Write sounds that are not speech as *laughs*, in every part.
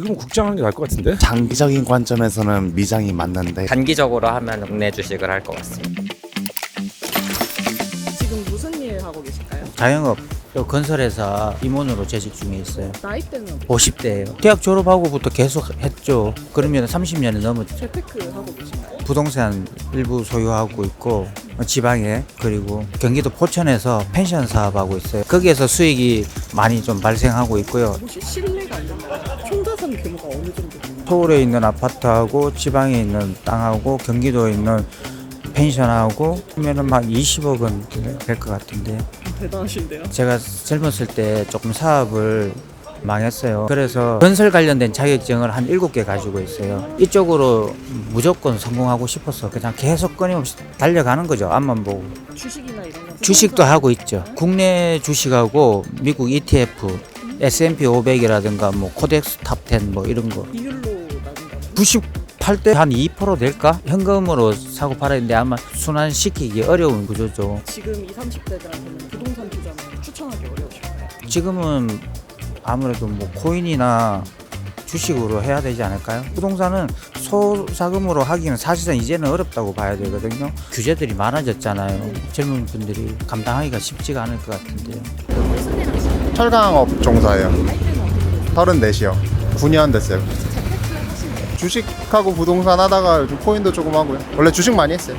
지금 국장 하는 게 나을 것 같은데? 장기적인 관점에서는 미장이 맞는데 단기적으로 하면 국내 주식을 할 것 같습니다. 지금 무슨 일 하고 계실까요? 자영업 요 건설회사 임원으로 재직 중에 있어요. 나이대는 50대예요. 대학 졸업하고부터 계속 했죠. 그러면 30년이 넘었죠. 재테크 하고 계신가요? 부동산 일부 소유하고 있고 지방에 그리고 경기도 포천에서 펜션 사업하고 있어요. 거기에서 수익이 많이 좀 발생하고 있고요. 혹시 된다면 총 자산 규모가 어느 정도? 서울에 있는 아파트하고 지방에 있는 땅하고 경기도에 있는 펜션하고 하면은 한 20억은 될 것 같은데 대단하신데요? 제가 젊었을 때 조금 사업을 망했어요. 그래서 건설 관련된 자격증을 한 7개 가지고 있어요. 이쪽으로 무조건 성공하고 싶어서 그냥 계속 끊임없이 달려가는 거죠. 앞만 보고. 주식이나 이런 거 주식도 하고 있죠. 국내 주식하고 미국 ETF, S&P 500이라든가 뭐 코덱스 탑10 뭐 이런 거. 비율로 나눈다면 98대 한 2% 될까? 현금으로 사고 팔았는데 아마 순환시키기 어려운 구조죠. 지금 20, 30대들한테는 부동산 투자는 추천하기 어려우실까요? 지금은 아무래도 뭐 코인이나 주식으로 해야 되지 않을까요? 부동산은 소자금으로 하기는 사실상 이제는 어렵다고 봐야 되거든요. 규제들이 많아졌잖아요. 젊은 분들이 감당하기가 쉽지가 않을 것 같은데요. 철강업 종사예요. 34이요. 9년 됐어요. 주식하고 부동산 하다가 요즘 코인도 조금 하고요. 원래 주식 많이 했어요.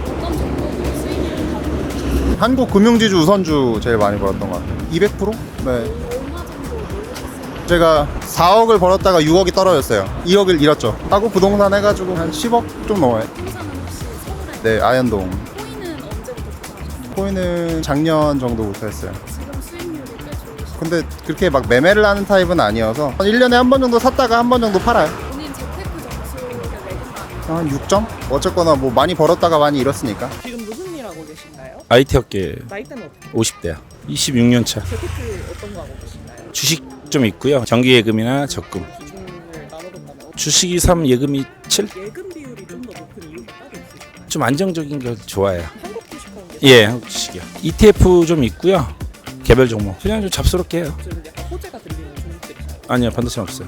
한국 금융지주 우선주 제일 많이 벌었던 것 같아요. 200%? 네. 제가 4억을 벌었다가 6억이 떨어졌어요. 2억을 잃었죠. 하고 부동산 해가지고 한 10억 좀 넘어요. 네, 아현동. 코인은 언제부터 투자하셨어요? 코인은 작년 정도부터 했어요. 근데 그렇게 막 매매를 하는 타입은 아니어서 1년에 한 번 정도 샀다가 한 번 정도 팔아요. 본인 재테크 점수를 매긴다면 한 6점? 어쨌거나 뭐 많이 벌었다가 많이 잃었으니까. 지금 무슨 일 하고 계신가요? IT 업계 나이대는 어떻게 50대야. 26년 차. 재테크 어떤 거 하고 계신가요? 주식 좀 있고요. 정기 예금이나 적금. 나눠본다면 주식이 3, 예금이 7? 예금 비율이 좀 더 높은 이유가 따로 있으실까요? 좀 안정적인 걸 좋아해요. 한국 게 예, 한국 주식이요. ETF 좀 있고요. 개별 종목. 그냥 좀 잡스럽게 해요. 좀 약간 호재가 들리는 종목들이잖아요. 아니요, 반드시 없어요.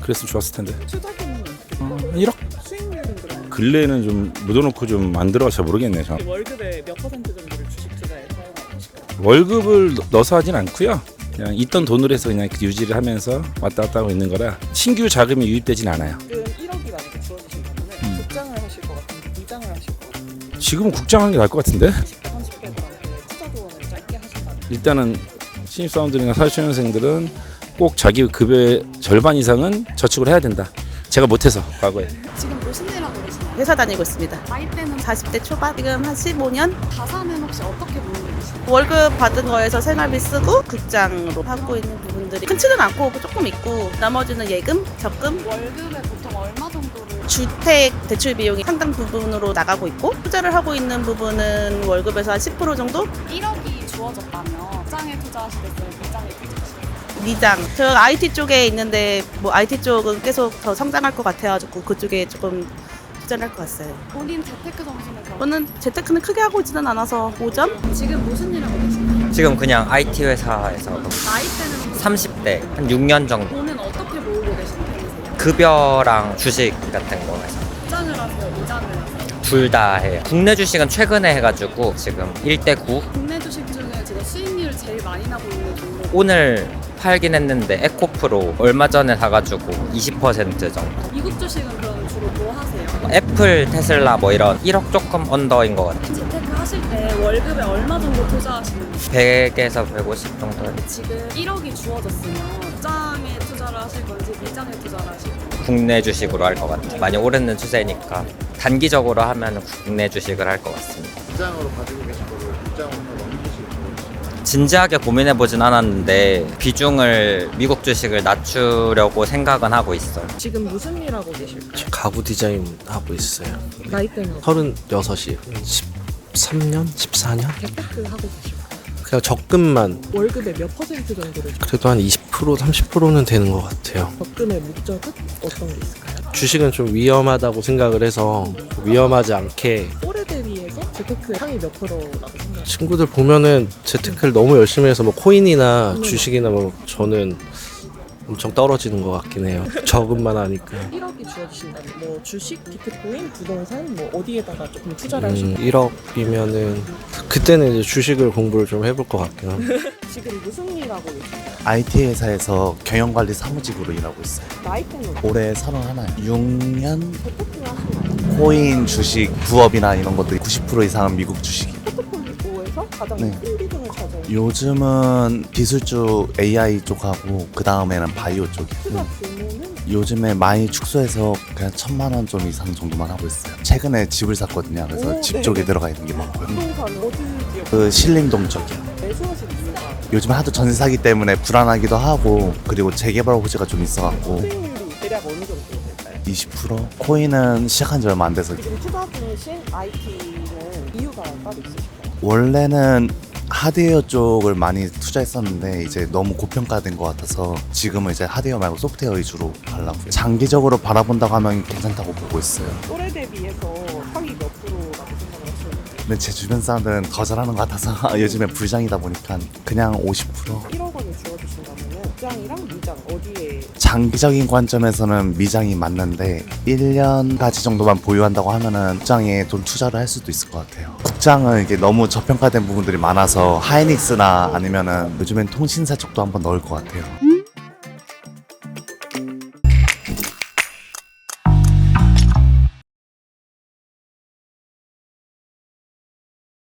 그랬으면 좋았을 텐데. 투자금은 어떻게 어, 돼요? 1억? 수익률은 그럼 근래에는 좀 묻어놓고 좀 만들어서 모르겠네요. 저. 월급의 몇 퍼센트 정도를 주식 투자에 사용하고? 월급을 넣- 넣어서 하진 않고요. 그냥 있던 돈으로 해서 그냥 그 유지를 하면서 왔다 갔다 하고 있는 거라 신규 자금이 유입되진 않아요. 지금 1억이 만약에 주어지신다면 음. 국장을 하실 것 같은데 미장을 하실 것 같은데 지금은 국장하는 게 나을 것 같은데? 일단은 신입 사원들이나 사회초년생들은 꼭 자기 급여의 절반 이상은 저축을 해야 된다. 제가 못해서 과거에. 지금 무슨 일 하고 계시나요? 회사 다니고 있습니다. 나이대는 40대 초반, 지금 한 15년 자산은 혹시 어떻게 모으고 계시나요? 월급 받은 거에서 생활비 쓰고 국장으로 하고 있는 부분들이 흔치는 않고 조금 있고 나머지는 예금, 적금, 월급에 보통 얼마 정도를 주택 대출 비용이 상당 부분으로 나가고 있고 투자를 하고 있는 부분은 월급에서 한 10% 정도 1억이 주어졌다면 장에 투자하시겠어요? 미장에 투자하시겠어요? 미장. 저 IT 쪽에 있는데 뭐 IT 쪽은 계속 더 성장할 것 같아가지고 그쪽에 조금 투자를 할것 같아요. 본인 재테크 점수는 그럼 저는 재테크는 크게 하고 있지는 않아서 5점? 지금 무슨 일 하고 계시나요? 지금 그냥 IT 회사에서 나이대는 30대 한 6년 정도 돈은 어떻게 모으고 편이세요? 급여랑 주식 같은 거 해서 입장을 하세요? 이장을 하세요? 둘 다 해요. 국내 주식은 최근에 해가지고 지금 1대 9 국내 주식 많이 나고 있는 종목 오늘 팔긴 했는데 에코프로 얼마 전에 사가지고 20% 정도. 미국 주식은 그럼 주로 뭐 하세요? 애플, 테슬라 뭐 이런 1억 조금 언더인 것 같아요. 재테크 하실 때 월급에 얼마 정도 투자하시는 거예요? 100에서 150 정도. 지금 1억이 주어졌으면 장에 투자를 하실 건지 미장에 투자를 하실 건지 국내 주식으로 할 것 같아요. 많이 오르는 추세니까 단기적으로 하면 국내 주식을 할 것 같습니다. 입장으로 가지고 계신 거를 넘기시고 진지하게 고민해 보진 않았는데 비중을 미국 주식을 낮추려고 생각은 하고 있어요. 지금 무슨 일 하고 계실까요? 가구 디자인 하고 있어요. 나이대는 어떻게 36이 13년? 14년? 재테크 하고 계실까요? 그냥 적금만 월급의 몇 퍼센트 정도를 그래도 한 20% 30%는 되는 것 같아요. 적금의 목적은 어떤 게 있을까요? 주식은 좀 위험하다고 생각을 해서 위험하지 않게 올해 대비해서 재테크 상위 몇 프로라고 생각하세요? 친구들 보면은 재테크를 너무 열심히 해서 뭐 코인이나 주식이나 뭐 저는 엄청 떨어지는 것 같긴 해요. 적은만 하니까. 1억이 주어지신다면 뭐 주식, 비트코인, 부동산 뭐 어디에다가 조금 투자를 음, 하시고 1억이면은 그때는 이제 주식을 공부를 좀 해볼 것 같긴 합니다. *laughs* 지금 무슨 일 하고 계세요? IT 회사에서 경영관리 사무직으로 일하고 있어요. 나이대는 올해 31살. 6년 포트폴리오 하시나요? 코인 주식 부업이나 이런 것들이 90% 이상은 미국 주식이. 포트폴리오에서 가장 네. 큰 비중을 차지하는 요즘은 기술 쪽 AI 쪽하고 그 다음에는 바이오 쪽이. 투자 규모는 요즘에 많이 축소해서 그냥 천만 원 좀 이상 정도만 하고 있어요. 최근에 집을 샀거든요. 그래서 오, 집 네. 쪽에 들어가 있는 게 많고요. 부동산은 어디 지역 그 신림동 쪽이요. 매수하신 이유가 요즘 하도 전세 사기 때문에 불안하기도 하고 그리고 재개발 호재가 좀 있어갖고 수익률이 대략 어느 정도 될까요? 20% 코인은 시작한 지 얼마 안 돼서 지금 투자 중이신 IT는 이유가 따로 있으실까요? 원래는 하드웨어 쪽을 많이 투자했었는데 이제 너무 고평가된 것 같아서 지금은 이제 하드웨어 말고 소프트웨어 위주로 가려고요. 장기적으로 바라본다고 하면 괜찮다고 보고 있어요. 또래 대비해서 상위 몇 프로라고 생각을 근데 제 주변 사람들은 더 잘하는 것 같아서 *laughs* 요즘에 불장이다 보니까 그냥 50% 1억 국장이랑 미장 어디에 장기적인 관점에서는 미장이 맞는데 1년까지 정도만 보유한다고 하면은 국장에 돈 투자를 할 수도 있을 것 같아요. 국장은 이게 너무 저평가된 부분들이 많아서 하이닉스나 아니면은 요즘엔 통신사 쪽도 한번 넣을 것 같아요.